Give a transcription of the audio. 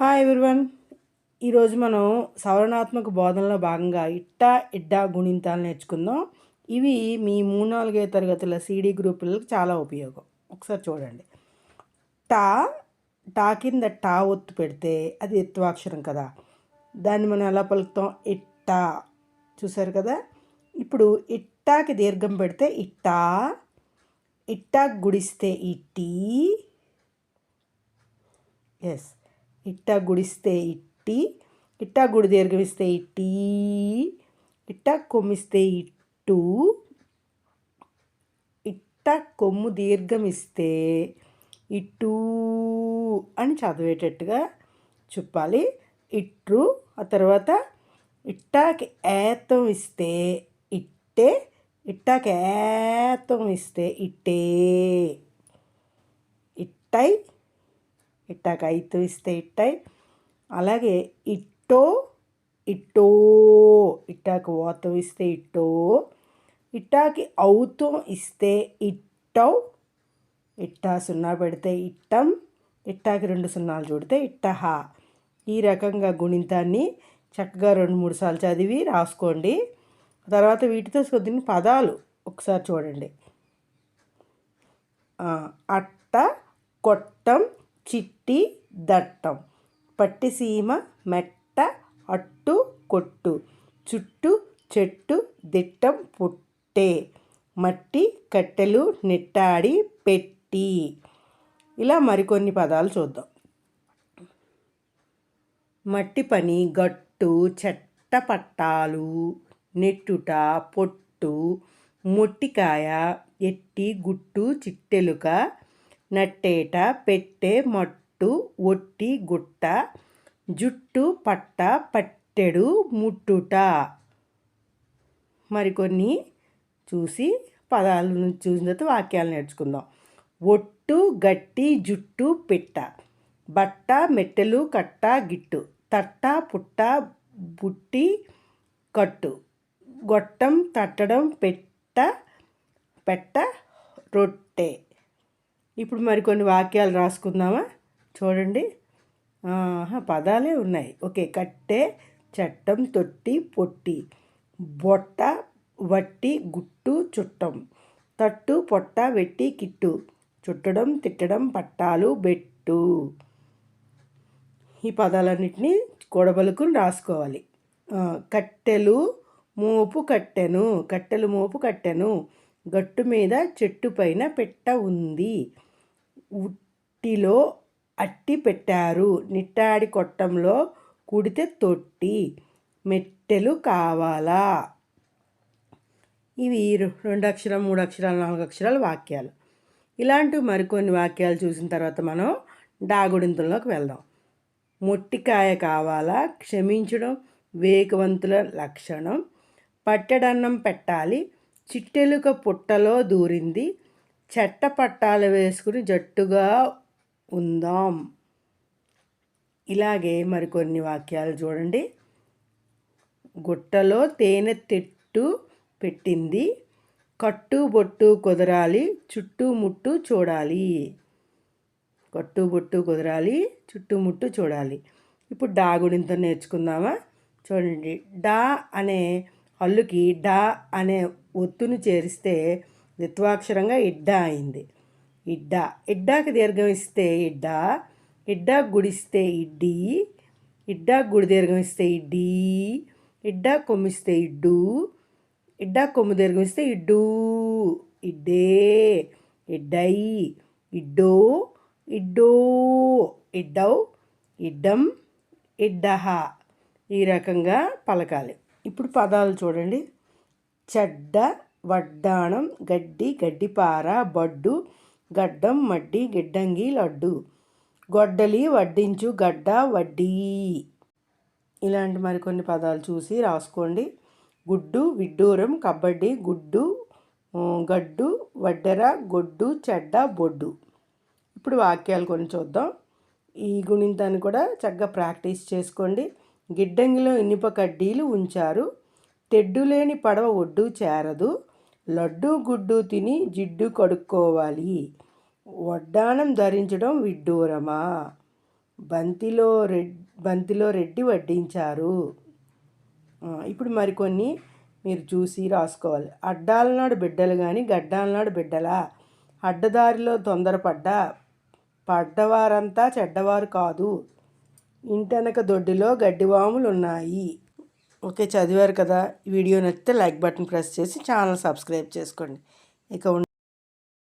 Hi everyone ఈరోజు మనం సవరణాత్మక బోధనలో భాగంగా ఇట్టా ఇడ్డా గుణింతాలు నేర్చుకుందాం. ఇవి మీ మూడు నాలుగైదు తరగతుల సీడీ గ్రూపులకు చాలా ఉపయోగం. ఒకసారి చూడండి. టా టా కింద టా ఒత్తు పెడితే అది ఎత్తువాక్షరం కదా. దాన్ని మనం ఎలా పలుకుతాం? ఇట్టా. చూసారు కదా? ఇప్పుడు ఇట్టాకి దీర్ఘం పెడితే ఇట్టా ఇట్టా గుడిస్తే ఇట్టి. ఎస్ ఇట్టా గుడిస్తే ఇట్టి ఇట్ట గుడి దీర్ఘమిస్తే ఇట్టి ఇట్టా కొమ్మిస్తే ఇట్టు ఇట్ట కొమ్ము దీర్ఘమిస్తే ఇట్టు అని చదివేటట్టుగా చెప్పాలి. ఇట్రు ఆ తర్వాత ఇట్టాకి ఏతం ఇస్తే ఇట్టే ఇట్టాకి ఏతం ఇస్తే ఇట్టే ఇట్టై ఇట్టాక ఐతు ఇస్తే ఇట్టాయి. అలాగే ఇట్టో ఇట్టో ఇట్టాకు ఓతం ఇస్తే ఇట్టో ఇట్టాకి అవుతో ఇస్తే ఇట్టౌ ఇట్టా సున్నా పెడితే ఇట్టం ఇట్టాకి రెండు సున్నాలు చూడితే ఇట్టహ. ఈ రకంగా గుణింతాన్ని చక్కగా రెండు మూడు సార్లు చదివి రాసుకోండి. తర్వాత వీటితో కొద్దిని పదాలు ఒకసారి చూడండి. అట్ట కొట్టం చిట్టి దట్టం. పట్టిసీమ మెట్ట అట్టు కొట్టు. చుట్టు చెట్టు దిట్టం పుట్టే. మట్టి కట్టెలు నెట్టాడి పెట్టి. ఇలా మరికొన్ని పదాలు చూద్దాం. మట్టి పని గట్టు చెట్ట పట్టాలు నెట్టుట పొట్టు మొట్టికాయ ఎట్టి గుట్టు చిట్టెలుక నట్టేట పెట్టె మట్టు ఒట్టి గుట్ట జుట్టు పట్ట పట్టెడు ముట్టుట. మరికొన్ని చూసి పదాలను చూసిన తర్వాత వాక్యాలు నేర్చుకుందాం. ఒట్టు గట్టి జుట్టు పెట్ట. బట్ట మెట్టెలు కట్ట గిట్టు. తట్ట పుట్ట బుట్టి కట్టు. గొట్టం తట్టడం పెట్ట పెట్ట రొట్టె. ఇప్పుడు మరికొన్ని వాక్యాలు రాసుకుందామా? చూడండి. పదాలే ఉన్నాయి. ఓకే కట్టె చట్టం తొట్టి పొట్టి బొట్ట వట్టి గుట్టు చుట్టం తట్టు పొట్ట వెట్టి కిట్టు చుట్టడం తిట్టడం పట్టాలు బెట్టు. ఈ పదాలన్నింటినీ కూడబలుకుని రాసుకోవాలి. కట్టెలు మోపు కట్టెను కట్టెలు మోపు కట్టెను గట్టు మీద చెట్టు పైన పెట్ట ఉంది. ఉట్టిలో అట్టి పెట్టారు. నిట్టాడి కొట్టంలో కుడితే తొట్టి. మెట్టెలు కావాలా? ఇవి రెండు అక్షరం మూడు అక్షరాలు నాలుగు అక్షరాలు వాక్యాలు. ఇలాంటి మరికొన్ని వాక్యాలు చూసిన తర్వాత మనం డాగుడింతుల్లోకి వెళ్దాం. మొట్టికాయ కావాలా? క్షమించడం. వేగవంతుల లక్షణం. పట్టెడన్నం పెట్టాలి. చిట్టెలుక పుట్టలో దూరింది. చెట్టపట్టాలు వేసుకుని జట్టుగా ఉందాం. ఇలాగే మరికొన్ని వాక్యాలు చూడండి. గుట్టలో తేనె తెట్టు పెట్టింది. కట్టు బొట్టు కుదరాలి చుట్టుముట్టు చూడాలి. కట్టు బొట్టు కుదరాలి చుట్టుముట్టు చూడాలి. ఇప్పుడు డా గుడింత నేర్చుకుందామా? చూడండి. డా అనే హల్లుకి డా అనే ఒత్తును చేరిస్తే ద్విత్వాక్షరంగా ఇడ్డా అయింది. ఇడ్డా ఇడ్డాకి దీర్ఘం ఇస్తే ఇడ్డా ఇడ్డా గుడిస్తే ఇడ్డి ఇడ్డా గుడి దీర్ఘం ఇస్తే ఇడ్డి ఇడ్డా కొమ్మిస్తే ఇడ్డు ఇడ్డా కొమ్ము దీర్ఘం ఇస్తే ఇడ్డు ఇడ్డే ఇడ్డై ఇడ్డో ఇడ్డో ఇడ్డవ్ ఇడ్డం ఇడ్డహ ఈ రకంగా పలకాలి. ఇప్పుడు పదాలు చూడండి. చెడ్డ వడ్డాణం గడ్డి గడ్డిపార బడ్డు గడ్డం మడ్డి గిడ్డంగి లడ్డు. గొడ్డలి వడ్డించు గడ్డ వడ్డీ. ఇలాంటి మరికొన్ని పదాలు చూసి రాసుకోండి. గుడ్డు విడ్డూరం కబడ్డీ గుడ్డు గడ్డు వడ్డెర గొడ్డు చెడ్డ బొడ్డు. ఇప్పుడు వాక్యాలు కొన్ని చూద్దాం. ఈ గుణింతాన్ని కూడా చక్కగా ప్రాక్టీస్ చేసుకోండి. గిడ్డంగిలో ఇనుప కడ్డీలు ఉంచారు. తెడ్డు లేని పడవ ఒడ్డు చేరదు. లడ్డు గుడ్డు తిని జిడ్డు కడుక్కోవాలి. వడ్డానం ధరించడం విడ్డూరమా? బంతిలో రెడ్ బంతిలో రెడ్డి వడ్డించారు. ఇప్పుడు మరికొన్ని మీరు చూసి రాసుకోవాలి. అడ్డాలనాడు బిడ్డలు కానీ గడ్డాలనాడు బిడ్డలా? అడ్డదారిలో తొందరపడ్డా? పడ్డవారంతా చెడ్డవారు కాదు. ఇంటెనక దొడ్డిలో గడ్డివాములు ఉన్నాయి ఓకే చదివారు కదా వీడియో నచ్చితే లైక్ బటన్ ప్రెస్ చేసి ఛానల్ సబ్స్క్రైబ్ చేసుకోండి. ఇక